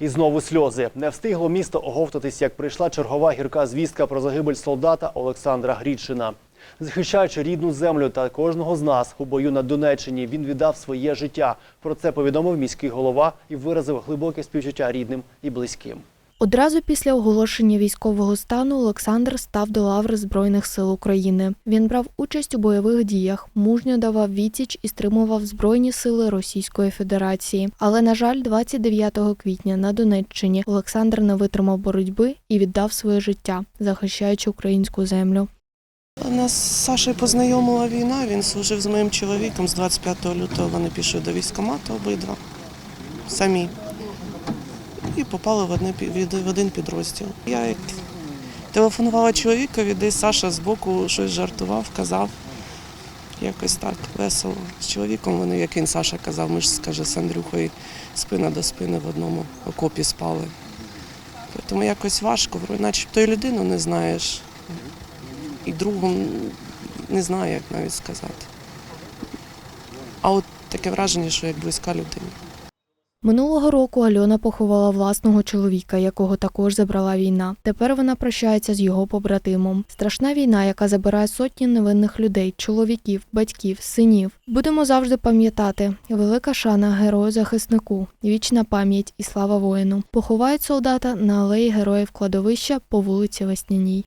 І знову сльози. Не встигло місто оговтатись, як прийшла чергова гірка звістка про загибель солдата Олександра Грідшина. Захищаючи рідну землю та кожного з нас у бою на Донеччині, він віддав своє життя. Про це повідомив міський голова і виразив глибоке співчуття рідним і близьким. Одразу після оголошення військового стану Олександр став до лаври Збройних сил України. Він брав участь у бойових діях, мужньо давав відсіч і стримував Збройні сили Російської Федерації. Але, на жаль, 29 квітня на Донеччині Олександр не витримав боротьби і віддав своє життя, захищаючи українську землю. Нас з Сашею познайомила війна, він служив з моїм чоловіком. З 25 лютого вони пішли до військкомату обидва самі. І попали в, одне, в один підрозділ. Я як телефонувала чоловікові, десь Саша збоку щось жартував, казав. Якось так весело. З чоловіком вони, як він Саша казав, ми ж скаже з Андрюхою спина до спини в одному окопі спали. Тому якось важко, начебто і людину не знаєш і другом не знаю, як навіть сказати. А от таке враження, що як близька людина. Минулого року Альона поховала власного чоловіка, якого також забрала війна. Тепер вона прощається з його побратимом. Страшна війна, яка забирає сотні невинних людей, чоловіків, батьків, синів. Будемо завжди пам'ятати. Велика шана герою захиснику, вічна пам'ять і слава воїну. Поховають солдата на алеї героїв кладовища по вулиці Весняній.